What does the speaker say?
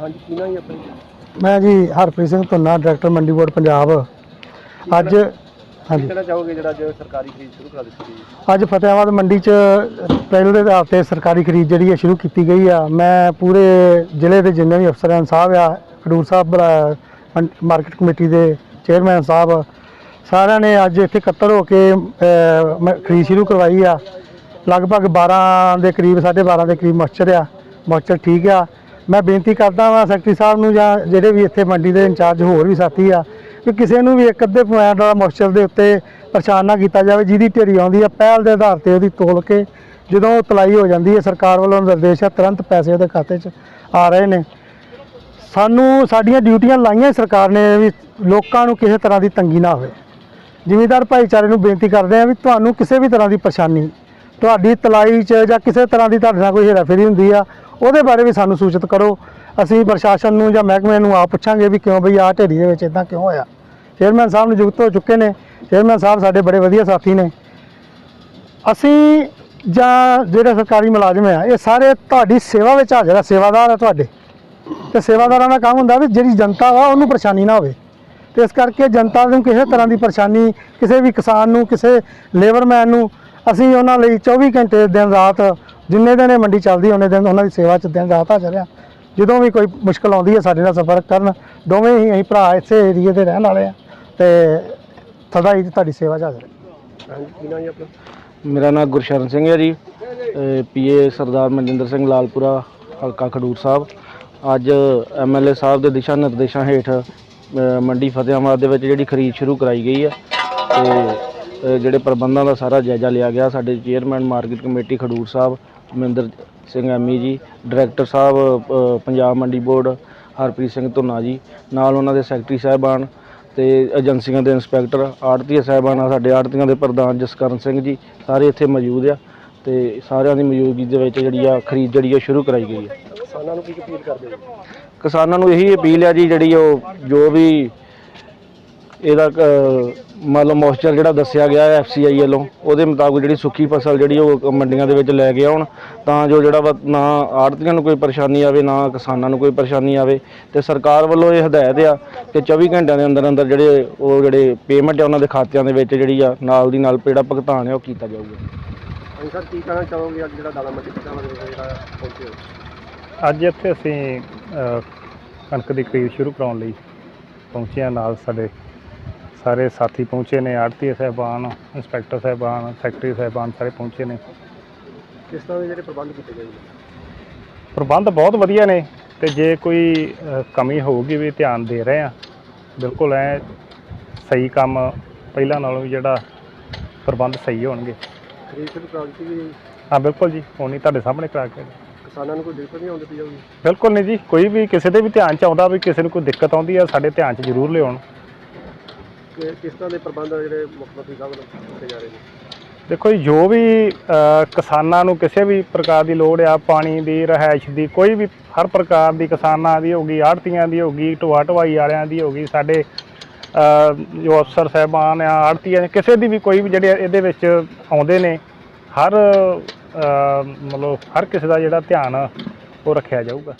ਹਾਂਜੀ, ਕੀ ਨਾ ਜੀ ਆਪਣੇ ਮੈਂ ਜੀ ਹਰਪ੍ਰੀਤ ਸਿੰਘ ਧੁੰਨਾ, ਡਾਇਰੈਕਟਰ ਮੰਡੀ ਬੋਰਡ, ਪੰਜਾਬ। ਅੱਜ ਕੀ ਹਾਂਜੀ। ਕਹਿਣਾ ਚਾਹੋਗੇ ਜਿਹੜਾ ਅੱਜ ਸਰਕਾਰੀ ਖਰੀਦ ਸ਼ੁਰੂ ਕਰਾ ਦਿੱਤੀ ਗਈ ਅੱਜ ਫਤਿਆਬਾਦ ਮੰਡੀ 'ਚ ਪਹਿਲ ਦੇ ਆਧਾਰ ਤੇ ਸਰਕਾਰੀ ਖਰੀਦ ਜਿਹੜੀ ਹੈ ਸ਼ੁਰੂ ਕੀਤੀ ਗਈ ਆ। ਮੈਂ ਪੂਰੇ ਜ਼ਿਲ੍ਹੇ ਦੇ ਜਿੰਨੇ ਵੀ ਅਫਸਰਾਂ ਸਾਹਿਬ ਆ ਖਡੂਰ ਸਾਹਿਬ ਮਾਰਕੀਟ ਕਮੇਟੀ ਦੇ ਚੇਅਰਮੈਨ ਸਾਹਿਬ ਸਾਰਿਆਂ ਨੇ ਅੱਜ ਇੱਥੇ ਇਕੱਤਰ ਹੋ ਕੇ ਖਰੀਦ ਸ਼ੁਰੂ ਕਰਵਾਈ ਆ। ਲਗਭਗ 12 ਦੇ ਕਰੀਬ 12.5 ਦੇ ਕਰੀਬ ਮੋਇਸਚਰ ਆ। ਮੋਇਸਚਰ ਠੀਕ ਆ। ਮੈਂ ਬੇਨਤੀ ਕਰਦਾ ਵਾਂ ਸੈਕਟਰੀ ਸਾਹਿਬ ਨੂੰ ਜਾਂ ਜਿਹੜੇ ਵੀ ਇੱਥੇ ਮੰਡੀ ਦੇ ਇੰਚਾਰਜ ਹੋਰ ਵੀ ਸਾਥੀ ਆ ਕਿ ਕਿਸੇ ਨੂੰ ਵੀ ਇੱਕ ਅੱਧੇ ਪੁਆਇੰਟ ਵਾਲਾ ਮੋਇਸਚਰ ਦੇ ਉੱਤੇ ਪਰੇਸ਼ਾਨ ਨਾ ਕੀਤਾ ਜਾਵੇ, ਜਿਹਦੀ ਢੇਰੀ ਆਉਂਦੀ ਆ ਪਹਿਲ ਦੇ ਆਧਾਰ ਤੇ ਉਹਦੀ ਤੋਲ ਕੇ ਜਦੋਂ ਉਹ ਤਲਾਈ ਹੋ ਜਾਂਦੀ ਹੈ, ਸਰਕਾਰ ਵੱਲੋਂ ਨਿਰਦੇਸ਼ ਆ ਤੁਰੰਤ ਪੈਸੇ ਉਹਦੇ ਖਾਤੇ 'ਚ ਆ ਰਹੇ ਨੇ। ਸਾਨੂੰ ਸਾਡੀਆਂ ਡਿਊਟੀਆਂ ਲਾਈਆਂ ਸਰਕਾਰ ਨੇ ਵੀ ਲੋਕਾਂ ਨੂੰ ਕਿਸੇ ਤਰ੍ਹਾਂ ਦੀ ਤੰਗੀ ਨਾ ਹੋਵੇ। ਜ਼ਿਮੀਂਦਾਰ ਭਾਈਚਾਰੇ ਨੂੰ ਬੇਨਤੀ ਕਰਦੇ ਆ ਵੀ ਤੁਹਾਨੂੰ ਕਿਸੇ ਵੀ ਤਰ੍ਹਾਂ ਦੀ ਪਰੇਸ਼ਾਨੀ, ਤੁਹਾਡੀ ਤਲਾਈ 'ਚ ਜਾਂ ਕਿਸੇ ਤਰ੍ਹਾਂ ਦੀ ਤੁਹਾਡੇ ਨਾਲ ਕੋਈ ਹੇਰਾਫੇਰੀ ਹੁੰਦੀ ਆ, ਉਹਦੇ ਬਾਰੇ ਵੀ ਸਾਨੂੰ ਸੂਚਿਤ ਕਰੋ। ਅਸੀਂ ਪ੍ਰਸ਼ਾਸਨ ਨੂੰ ਜਾਂ ਮਹਿਕਮੇ ਨੂੰ ਆਪ ਪੁੱਛਾਂਗੇ ਵੀ ਕਿਉਂ ਬਈ ਆਹ ਢੇਰੀ ਦੇ ਵਿੱਚ ਇਦਾਂ ਕਿਉਂ ਹੋਇਆ। ਚੇਅਰਮੈਨ ਸਾਹਿਬ ਨਿਯੁਕਤ ਹੋ ਚੁੱਕੇ ਨੇ। ਚੇਅਰਮੈਨ ਸਾਹਿਬ ਸਾਡੇ ਬੜੇ ਵਧੀਆ ਸਾਥੀ ਨੇ। ਅਸੀਂ ਜਾਂ ਜਿਹੜੇ ਸਰਕਾਰੀ ਮੁਲਾਜ਼ਮ ਆ, ਇਹ ਸਾਰੇ ਤੁਹਾਡੀ ਸੇਵਾ ਵਿੱਚ ਹਾਜ਼ਰ ਆ, ਸੇਵਾਦਾਰ ਆ ਤੁਹਾਡੇ। ਤੇ ਸੇਵਾਦਾਰਾਂ ਦਾ ਕੰਮ ਹੁੰਦਾ ਵੀ ਜਿਹੜੀ ਜਨਤਾ ਵਾ, ਉਹਨੂੰ ਪਰੇਸ਼ਾਨੀ ਨਾ ਹੋਵੇ। ਤੇ ਇਸ ਕਰਕੇ ਜਨਤਾ ਨੂੰ ਕਿਸੇ ਤਰ੍ਹਾਂ ਦੀ ਪਰੇਸ਼ਾਨੀ, ਕਿਸੇ ਵੀ ਕਿਸਾਨ ਨੂੰ, ਕਿਸੇ ਲੇਬਰਮੈਨ ਨੂੰ, ਅਸੀਂ ਉਹਨਾਂ ਲਈ 24 ਘੰਟੇ ਦਿਨ ਰਾਤ, ਜਿੰਨੇ ਦਿਨ ਇਹ ਮੰਡੀ ਚੱਲਦੀ, ਉਹਨੇ ਦਿਨ ਉਹਨਾਂ ਦੀ ਸੇਵਾ 'ਚ ਦਿਨ ਰਾਤ ਹਾਜ਼ਰ ਆ। ਜਦੋਂ ਵੀ ਕੋਈ ਮੁਸ਼ਕਲ ਆਉਂਦੀ ਹੈ, ਸਾਡੇ ਨਾਲ ਸੰਪਰਕ ਕਰਨ, ਦੋਵੇਂ ਹੀ ਅਸੀਂ ਭਰਾ ਇਸੇ ਏਰੀਏ ਦੇ ਰਹਿਣ ਵਾਲੇ ਆ। ਤੇ ਸਦਾ ਹੀ ਤੁਹਾਡੀ ਸੇਵਾ 'ਚ ਹਾਜ਼ਰ ਹਾਂ। ਹਾਂਜੀ ਕੀ ਨਾ ਜੀ ਆਪਣਾ? ਮੇਰਾ ਨਾਮ ਗੁਰਸ਼ਰਨ ਸਿੰਘ ਹੈ ਜੀ। ਪੀਏ ਸਰਦਾਰ ਮਨਜਿੰਦਰ ਸਿੰਘ ਲਾਲਪੁਰਾ ਹਲਕਾ ਖਡੂਰ ਸਾਹਿਬ। ਅੱਜ ਐਮਐਲਏ ਸਾਹਿਬ ਦੇ ਦਿਸ਼ਾ ਨਿਰਦੇਸ਼ਾਂ ਹੇਠ ਅ, ਮੰਡੀ ਫਤਿਆਬਾਦ ਦੇ ਵਿੱਚ ਜਿਹੜੀ ਖਰੀਦ ਸ਼ੁਰੂ ਕਰਾਈ ਗਈ ਹੈ। ਤੇ ਅ, ਜਿਹੜੇ ਪ੍ਰਬੰਧਾਂ ਦਾ ਸਾਰਾ ਜਾਇਜ਼ਾ ਲਿਆ ਗਿਆ ਸਾਡੇ ਚੇਅਰਮੈਨ ਮਾਰਕੀਟ ਕਮੇਟੀ ਖਡੂਰ ਸਾਹਿਬ ਮਹਿੰਦਰ ਸਿੰਘ ਐਮੀ ਜੀ ਡਾਇਰੈਕਟਰ ਸਾਹਿਬ ਅ, ਪੰਜਾਬ ਮੰਡੀ ਬੋਰਡ ਹਰਪ੍ਰੀਤ ਸਿੰਘ ਧੁੰਨਾ ਜੀ ਨਾਲ ਉਹਨਾਂ ਦੇ ਸੈਕਟਰੀ ਸਾਹਿਬਾਨ ਤੇ ਏਜੰਸੀਆਂ ਦੇ ਇੰਸਪੈਕਟਰ ਆੜਤੀਆ ਸਾਹਿਬਾਨ ਆ ਸਾਡੇ ਆੜਤੀਆਂ ਦੇ ਪ੍ਰਧਾਨ ਜਸਕਰਨ ਸਿੰਘ ਜੀ ਸਾਰੇ ਇੱਥੇ ਮੌਜੂਦ ਆ ਤੇ ਸਾਰਿਆਂ ਦੀ ਮੌਜੂਦਗੀ ਦੇ ਵਿੱਚ ਜਿਹੜੀ ਆ ਖਰੀਦ ਜਿਹੜੀ ਆ ਸ਼ੁਰੂ ਕਰਾਈ ਗਈ ਹੈ ਕਿਸਾਨਾਂ ਨੂੰ ਕੀ ਅਪੀਲ ਕਰਦੇ ਜੀ ਕਿਸਾਨਾਂ ਨੂੰ ਇਹੀ ਅਪੀਲ ਆ ਜੀ ਜਿਹੜੀ ਉਹ ਜੋ ਵੀ ਇਹਦਾ ਮੰਨ ਲਓ ਮੋਇਸਚਰ ਜਿਹੜਾ ਦੱਸਿਆ ਗਿਆ ਹੈ ਐਫਸੀਆਈ ਵੱਲੋਂ ਉਹਦੇ ਮੁਤਾਬਕ ਜਿਹੜੀ ਸੁੱਕੀ ਫਸਲ ਜਿਹੜੀ ਉਹ ਮੰਡੀਆਂ ਦੇ ਵਿੱਚ ਲੈ ਕੇ ਆਉਣ ਤਾਂ ਜੋ ਜਿਹੜਾ ਵਾ ਨਾ ਆੜਤੀਆਂ ਨੂੰ ਕੋਈ ਪਰੇਸ਼ਾਨੀ ਆਵੇ ਨਾ ਕਿਸਾਨਾਂ ਨੂੰ ਕੋਈ ਪਰੇਸ਼ਾਨੀ ਆਵੇ ਤੇ ਸਰਕਾਰ ਵੱਲੋਂ ਇਹ ਹਦਾਇਤ ਆ ਕਿ 24 ਘੰਟਿਆਂ ਦੇ ਅੰਦਰ ਅੰਦਰ ਜਿਹੜੇ ਉਹ ਜਿਹੜੇ ਪੇਮੈਂਟ ਆ ਉਹਨਾਂ ਦੇ ਖਾਤਿਆਂ ਦੇ ਵਿੱਚ ਜਿਹੜੀ ਆ ਨਾਲ ਦੀ ਨਾਲ ਜਿਹੜਾ ਭੁਗਤਾਨ ਆ ਉਹ ਕੀਤਾ ਜਾਊਗਾ। ਸਰ ਕੀ ਕਹਿਣਾ ਚਾਹੋਗੇ ਅੱਜ ਜਿਹੜਾ ਦਾਣਾ ਮੰਡੀ ਜਿਹੜਾ ਅੱਜ ਇੱਥੇ ਅਸੀਂ ਕਣਕ ਦੀ ਖਰੀਦ ਸ਼ੁਰੂ ਕਰਾਉਣ ਲਈ ਪਹੁੰਚੇ ਹਾਂ ਨਾਲ ਸਾਡੇ ਸਾਰੇ ਸਾਥੀ ਪਹੁੰਚੇ ਨੇ ਆੜਤੀ ਸਾਹਿਬਾਨ ਇੰਸਪੈਕਟਰ ਸਾਹਿਬਾਨ ਸੈਕਟਰੀ ਸਾਹਿਬਾਨ ਸਾਰੇ ਪਹੁੰਚੇ ਨੇ। ਕਿਸ ਤਰ੍ਹਾਂ ਦੇ ਜਿਹੜੇ ਪ੍ਰਬੰਧ ਕੀਤੇ ਗਏ ਪ੍ਰਬੰਧ ਬਹੁਤ ਵਧੀਆ ਨੇ ਤੇ ਜੇ ਕੋਈ ਕਮੀ ਹੋਊਗੀ ਵੀ ਧਿਆਨ ਦੇ ਰਹੇ ਆ ਬਿਲਕੁਲ ਐ ਸਹੀ ਕੰਮ ਪਹਿਲਾਂ ਨਾਲੋਂ ਵੀ ਜਿਹੜਾ ਪ੍ਰਬੰਧ ਸਹੀ ਹੋਣਗੇ। ਖਰੀਦ ਹਾਂ ਬਿਲਕੁਲ ਜੀ ਹੁਣੀ ਤੁਹਾਡੇ ਸਾਹਮਣੇ ਕਰਾ ਕੇ। ਕਿਸਾਨਾਂ ਨੂੰ ਕੋਈ ਦਿੱਕਤ ਨਹੀਂ ਆਉਣ ਦਿੱਤੀ ਜਾਊਗੀ ਬਿਲਕੁਲ ਨਹੀਂ ਜੀ ਕੋਈ ਵੀ ਕਿਸੇ ਦੇ ਵੀ ਧਿਆਨ ਚ ਆਉਂਦਾ ਵੀ ਕਿਸੇ ਨੂੰ ਕੋਈ ਦਿੱਕਤ ਆਉਂਦੀ ਆ ਸਾਡੇ ਧਿਆਨ ਚ ਜ਼ਰੂਰ ਲਿਆਉਣ। ਕਿਸ ਤਰ੍ਹਾਂ ਦੇ ਪ੍ਰਬੰਧ ਜਿਹੜੇ ਮੁੱਖ ਮੰਤਰੀ ਸਾਹਿਬ ਵੱਲੋਂ ਕੀਤੇ ਜਾ ਰਹੇ ਨੇ? ਦੇਖੋ ਜੀ, ਜੋ ਵੀ ਕਿਸਾਨਾਂ ਨੂੰ ਕਿਸੇ ਵੀ ਪ੍ਰਕਾਰ ਦੀ ਲੋੜ ਆ, ਪਾਣੀ ਦੀ ਰਹਿائش ਦੀ, ਕੋਈ ਵੀ ਹਰ ਪ੍ਰਕਾਰ ਦੀ ਕਿਸਾਨਾਂ ਦੀ ਹੋ ਗਈ, ਆੜਤੀਆਂ ਦੀ ਹੋ ਗਈ ਢੋਆ ਢਵਾਈ ਵਾਲਿਆਂ ਦੀ ਹੋ ਗਈ, ਸਾਡੇ ਜੋ ਅਫਸਰ ਸਹਿਬਾਨ ਆ, ਆੜਤੀਆਂ, ਕਿਸੇ ਦੀ ਵੀ ਕੋਈ ਵੀ ਜਿਹੜੇ ਇਹਦੇ ਵਿੱਚ ਆਉਂਦੇ ਨੇ, ਹਰ ਮਤਲਬ ਹਰ ਕਿਸੇ ਦਾ ਜਿਹੜਾ ਧਿਆਨ ਉਹ ਰੱਖਿਆ ਜਾਊਗਾ।